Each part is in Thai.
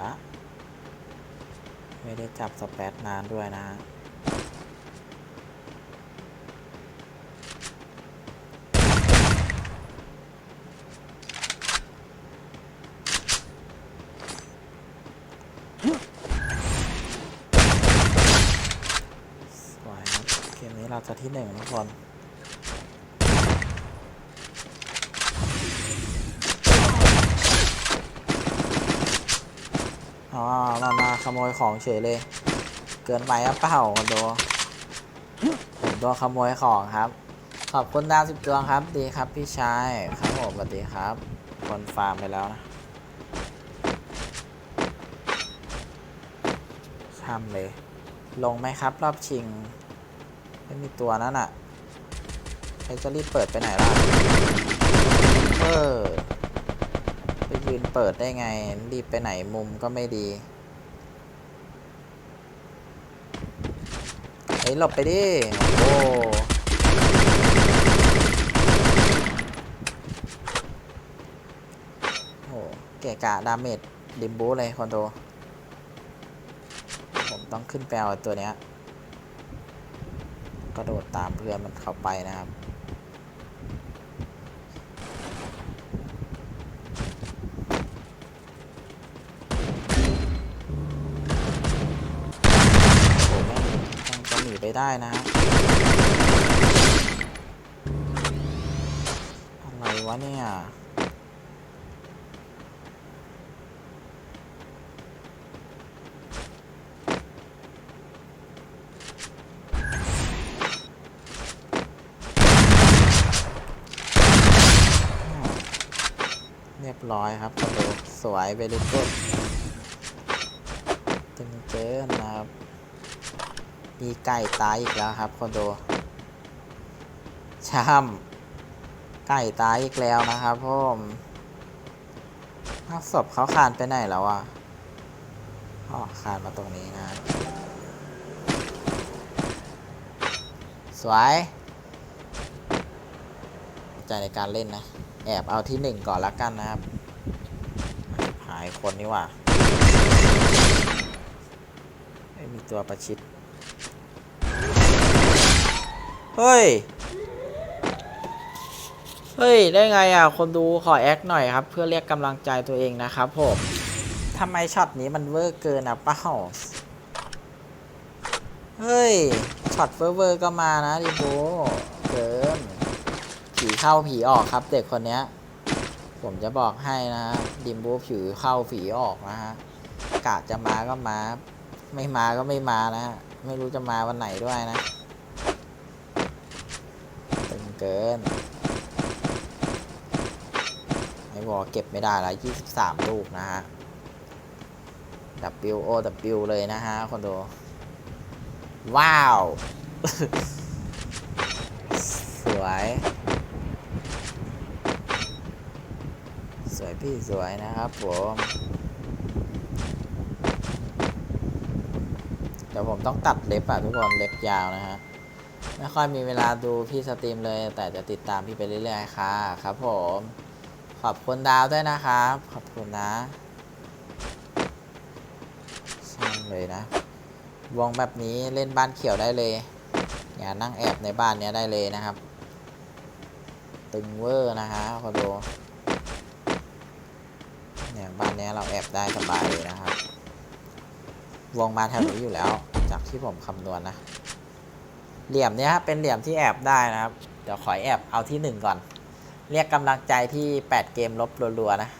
ละ ไม่ได้จับสแปตนานด้วยนะฮะสวยครับเกมนี้เราจะที่หนึ่งทุกคน อ๋อมามาขโมยของเฉยเลย เกินไปอะเปล่าคอนโดผมตัวขโมยของครับ ขอบคุณดาวสิบดวงครับดีครับพี่ชายครับผมสวัสดีครับ คนฟาร์มไปแล้วนะช่ำเลย ลงไหมครับรอบชิง ไม่มีตัวนั้นอะใครจะรีบเปิดไปไหนล่ะเออ เปิดได้ไง รีบไปไหนมุมก็ไม่ดี เฮ้ยหลบไปดิ โอ้โหเกะกะดาเมจดิมบูเลยคอนโด ผมต้องขึ้นไปเอาไอ้ตัวเนี้ยกระโดดตามเพื่อนมันเข้าไปนะครับ โอ้โหแม่งยังจะหนี ไปได้นะอะไรวะเนี่ยเรียบร้อยครับคอนโดสวยไปลุกกุดตึงเกินนะครับ มีไก่ตายอีกแล้วครับคนโดช่ำไก่ตายอีกแล้วนะครับผมถ้าวศพเขาคานไปไหนแล้วอะอ๋อคานมาตรงนี้นะ สวย ใจในการเล่นนะ แอบเอาที่หนึ่งก่อนละกันนะครับ หายคนนี่ว่าไม่มีตัวประชิด เฮ้ย เฮ้ย ได้ไงอะ คนดูขอแอคหน่อยครับ เพื่อเรียกกำลังใจตัวเองนะครับผมทำไมช็อตนี้มันเวอร์เกินอะเป้า เฮ้ย ช็อตเวอร์เวอร์ก็มานะดิโบเกิน ผีเข้าผีออกครับ เด็กคนเนี้ย ผมจะบอกให้นะดิมบูผีเข้าผีออกนะฮะกะจะมาก็มา ไม่มาก็ไม่มานะฮะไม่รู้จะมาวันไหนด้วยนะ เกิน ไอ้วอเก็บไม่ได้แล้ว23ลูกนะฮะ W O W เลยนะฮะคนดูว้าว สวย สวยพี่สวยนะครับผมเดี๋ยวผมต้องตัดเล็บอะทุกคน เล็บยาวนะฮะ ไม่ค่อยมีเวลาดูพี่สตรีมเลย แต่จะติดตามพี่ไปเรื่อยๆ ค่ะ ครับผม ขอบคุณดาวด้วยนะครับ ขอบคุณนะช่างเลยนะ วงแบบนี้เล่นบ้านเขียวได้เลย อย่านั่งแอบในบ้านเนี้ยได้เลยนะครับ ตึงเวอร์นะฮะคอนโดเนี่ยบ้านเนี้ยเราแอบได้สบายเลยนะครับ วงมาแถวนี้อยู่แล้ว จากที่ผมคำนวณนะ เหลี่ยมเนี้ยครับเป็นเหลี่ยมที่แอบได้นะครับ เดี๋ยวขอแอบเอาที่หนึ่งก่อน เรียกกำลังใจที่ 8 เกมลบรัวๆนะ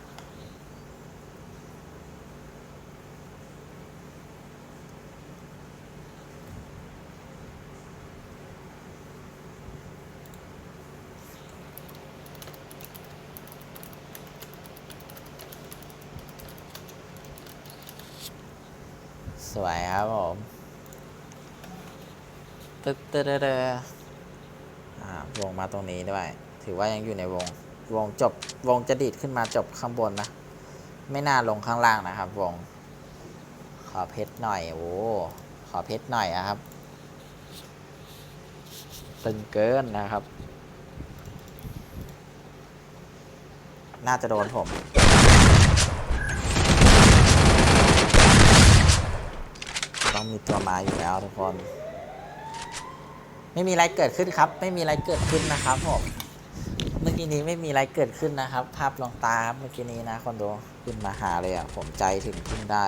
สวยครับผม เดตึ๊ดตึ๊ดอวงมาตรงนี้ด้วย ถือว่ายังอยู่ในวง วงจบ วงจะดีดขึ้นมาจบข้างบนนะ ไม่น่าลงข้างล่างนะครับ วง ขอเพชรหน่อย โอ้ ขอเพชรหน่อยอะครับ ตึงเกินนะครับ น่าจะโดนผมต้องมีตัวมาอยู่แล้วทุกคน ไม่มีอะไรเกิดขึ้นครับ ไม่มีอะไรเกิดขึ้นนะครับผมเมื่อกี้นี้ไม่มีอะไรเกิดขึ้นนะครับ ภาพลองตาเมื่อกี้นี้นะคอนโดขึ้นมาหาเลยอะผมใจถึงขึ้นได้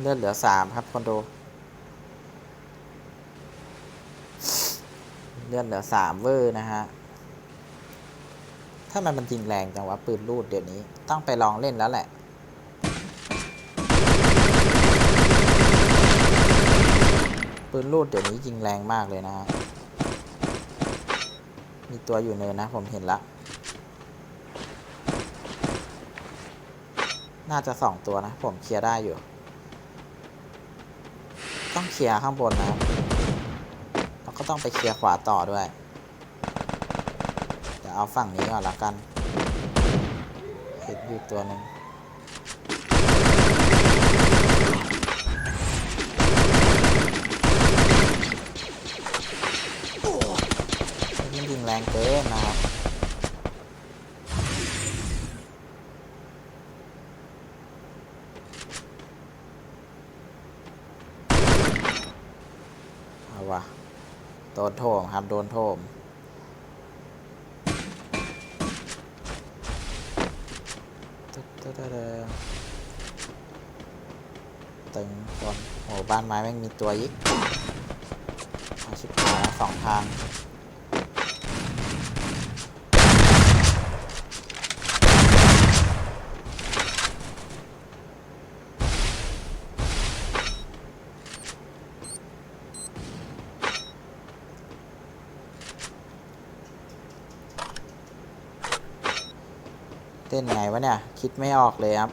เลือดเหลือสามครับคอนโด เลื่อดเหลือสามเวอร์นะฮะ ถ้ามันมันยิงแรงจังวะปืนลูดเดี๋ยวนี้ ต้องไปลองเล่นแล้วแหละปืนลูดเดี๋ยวนี้ยิงแรงมากเลยนะฮะ มีตัวอยู่เนินนะ ผมเห็นละ น่าจะสองตัวนะ ผมเคลียร์ได้อยู่ ต้องเคลียร์ข้างบนนะครับ ก็ต้องไปเคลียร์ขวาต่อด้วย เดี๋ยวเอาฝั่งนี้ก่อนละกัน เห็นอยู่ตัวหนึ่งมันยิงแรงเกินนะครับ เอาวะโดนโทมครับ โดนโทมตึ๊ดตึ๊ดตึ๊ดตึ๊ดตึงคนโห้บ้านไม้แม่งมีตัวยิกเอาชิบหายสองทาง เต้นไงวะเนี่ย คิดไม่ออกเลยครับ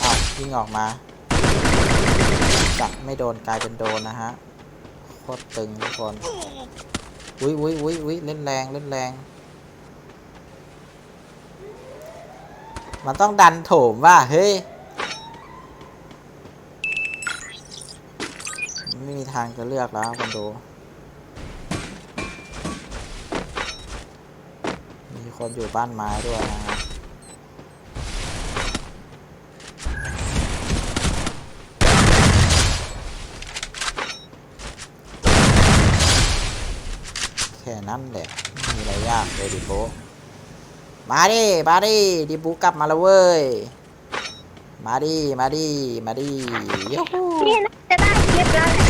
เอาวยิงออกมาจับไม่โดนกลายเป็นโดนนะฮะ โคตรตึงทุกคนอุ้ยอุ้ยอุ้ยอุ้ยเล่นแรงเล่นแรง มันต้องดันโถมว่าเฮ้ย ไม่มีทางจะเลือกแล้วคนดู มีคนอยู่บ้านไม้ด้วยนะฮะแค่นั้นแหละไม่มีอะไรยากเลยดิโบมาดิมาดิดิบูกลับมาแล้วเว้ย มาดิ มาดิ มาดิยูฮูนี่น่าจะได้คลิปแล้วแหละ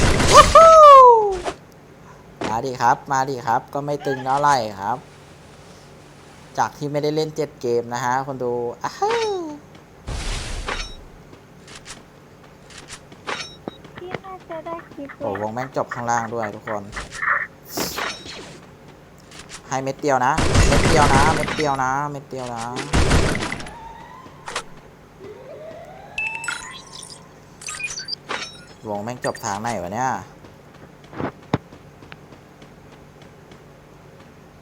มาดิครับ มาดิครับ ก็ไม่ตึงเท่าไหร่ครับ จากที่ไม่ได้เล่นเจ็ดเกมนะฮะ คนดูอ้าวพี่น่าจะได้คลิปโอ้แล้ววงแม่งจบข้างล่างด้วยทุกคน ให้เม็ดเดียวนะ เม็ดเดียวนะ เม็ดเดียวนะ เม็ดเดียวนะ วงแม่งจบทางไหนวะเนี่ย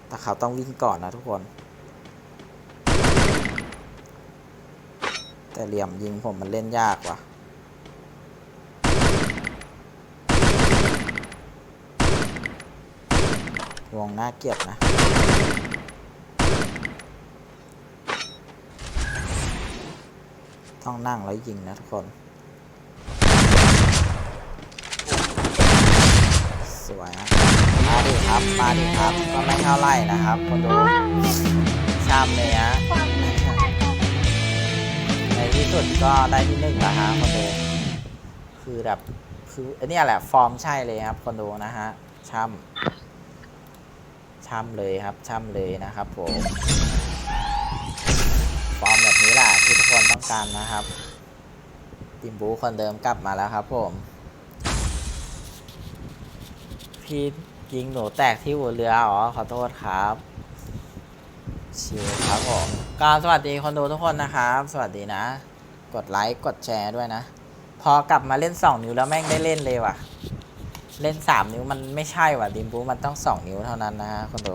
แต่เขาต้องวิ่งก่อนนะทุกคน แต่เหลี่ยมยิงผมมันเล่นยากว่ะ วงหน่าเกียดนะต้องนั่งแล้วยิงนะทุกคน สวยนะมาดิครับมาดิครับก็ไม่เท่าไร่นะครับคนดูชามเลยฮะในที่สุดก็ได้ที่หนึ่งแล้วฮะคนดูคือแบบคืออันเนี้ยแหละฟอร์มใช่เลยครับคนดูนะฮะช่ำช่ำเลยครับช่ำเลยนะครับผมฟอร์มแบบนี้แหละที่ทุกคนต้องการนะครับติมบูคนเดิมกลับมาแล้วครับผม พี่ยิงหนูแตกที่หัวเรืออ๋อขอโทษครับชิวครับผมก็สวัสดีคนดูทุกคนนะครับ สวัสดีนะ กดไลค์กดแชร์ด้วยนะ พอกลับมาเล่น 2 นิ้วแล้วแม่งได้เล่นเลยว่ะ เล่นสามนิ้วมันไม่ใช่ว่ะดิมบูมันต้องสองนิ้วเท่านั้นนะฮะคนดู